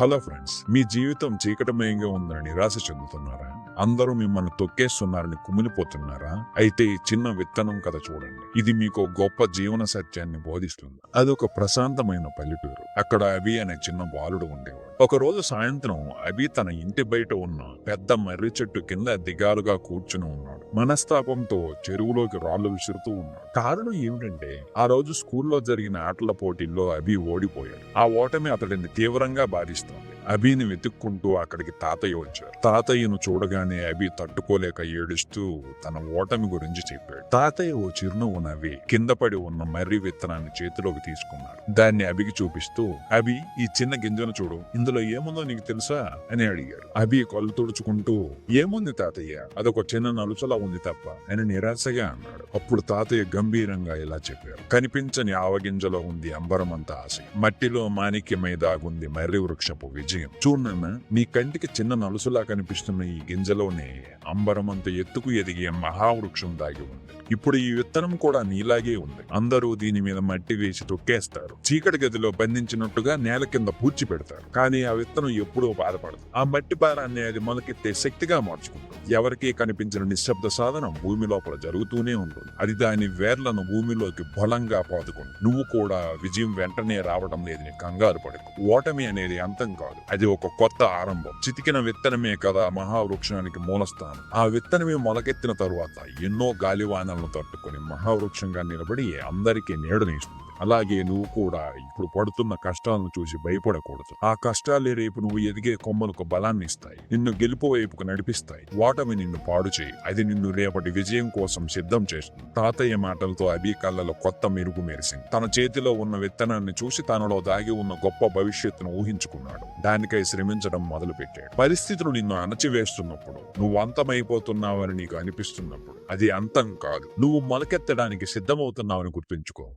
Hello friends మీ జీవితం చీకటమయంగా ఉందని నిరాశ చెందుతున్నారా? అందరూ మిమ్మల్ని తొక్కేస్తున్నారని కుమిలిపోతున్నారా? అయితే ఈ చిన్న విత్తనం కథ చూడండి. ఇది మీకు గొప్ప జీవన సత్యాన్ని బోధిస్తుంది. అదొక ప్రశాంతమైన పల్లెటూరు. అక్కడ అవి అనే చిన్న బాలుడు ఉండేవాడు. ఒకరోజు సాయంత్రం అభి తన ఇంటి బయట ఉన్న పెద్ద మర్రి చెట్టు కింద దిగాలుగా కూర్చుని ఉన్నాడు. మనస్తాపంతో చెరువులోకి రాళ్ళు విసురుతూ ఉన్నాడు. కారణం ఏమిటంటే ఆ రోజు స్కూల్లో జరిగిన ఆటల పోటీల్లో అభి ఓడిపోయాడు. ఆ ఓటమి అతడిని తీవ్రంగా బాధిస్తోంది. అభిని వెతుక్కుంటూ అక్కడికి తాతయ్య వచ్చారు. తాతయ్యను చూడగానే అభి తట్టుకోలేక ఏడుస్తూ తన ఓటమి గురించి చెప్పాడు. తాతయ్య ఓ చిరునవ్వు నవ్వి కింద పడి ఉన్న మర్రి విత్తనాన్ని చేతిలోకి తీసుకున్నాడు. దాన్ని అభికి చూపిస్తూ అభి ఈ చిన్న గింజను చూడు. అందులో ఏముందో నీకు తెలుసా? అని అడిగాడు. అభి కళ్ళు తుడుచుకుంటూ ఏముంది తాతయ్య? అదొక చిన్న నలుచలా ఉంది తప్ప అని నిరాశగా అన్నాడు. అప్పుడు తాతయ్య గంభీరంగా ఇలా చెప్పారు. కనిపించని ఆవగింజలో ఉంది అంబరమంత ఆశ. మట్టిలో మాణిక్యమై దాగుంది మర్రి వృక్షపు విజయం. చూడన్న నీ కంటికి చిన్న నలుసులా కనిపిస్తున్న ఈ గింజలోనే అంబరమంత ఎత్తుకు ఎదిగే మహావృక్షం దాగి ఉంది. ఇప్పుడు ఈ విత్తనం కూడా నీలాగే ఉంది. అందరూ దీని మీద మట్టి వేసి తొక్కేస్తారు. చీకటి గదిలో బంధించినట్టుగా నేల కింద పూడ్చి పెడతారు. కానీ ఆ విత్తనం ఎప్పుడూ బాధపడదు. ఆ మట్టి పార అనేది మొలకెత్తే శక్తిగా మార్చుకుంటుంది. ఎవరికీ కనిపించిన నిశ్శబ్ద సాధనం భూమి లోపల జరుగుతూనే ఉంటుంది. అది దాని వేర్లను భూమిలోకి బలంగా పాదుకుంది నువ్వు కూడా విజయం వెంటనే రావడం లేదని కంగారు పడకు. ఓటమి అనేది అంతం కాదు. అది ఒక కొత్త ఆరంభం. చితికిన విత్తనమే కదా మహావృక్షానికి మూలస్థానం. ఆ విత్తనమే మొలకెత్తిన తరువాత ఎన్నో గాలివానాలను తట్టుకొని మహావృక్షంగా నిలబడి అందరికీ నీడనిస్తుంది అలాగే నువ్వు కూడా ఇప్పుడు పడుతున్న కష్టాలను చూసి భయపడకూడదు. ఆ కష్టాలే రేపు నువ్వు ఎదిగే కొమ్మలకు బలాన్ని ఇస్తాయి. నిన్ను గెలుపు వైపుకు నడిపిస్తాయి. వాటమి నిన్ను పాడు చేయి. అది నిన్ను రేపటి విజయం కోసం సిద్ధం చేస్తుంది. తాతయ్య మాటలతో అభి కళ్ళలో కొత్త మెరుగు మెరిసింది. తన చేతిలో ఉన్న విత్తనాన్ని చూసి తనలో దాగి ఉన్న గొప్ప భవిష్యత్తును ఊహించుకున్నాడు. దానికై శ్రమించడం మొదలుపెట్టాడు. పరిస్థితులు నిన్ను అణచివేస్తున్నప్పుడు నువ్వు అంతమైపోతున్నావని నీకు అనిపిస్తున్నప్పుడు అది అంతం కాదు. నువ్వు మొలకెత్తడానికి సిద్ధమవుతున్నావని గుర్తుంచుకో.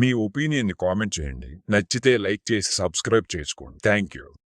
మీ ఒపీనియన్ని కామెంట్ చేయండి. నచ్చితే లైక్ చేసి సబ్స్క్రైబ్ చేసుకోండి. Thank you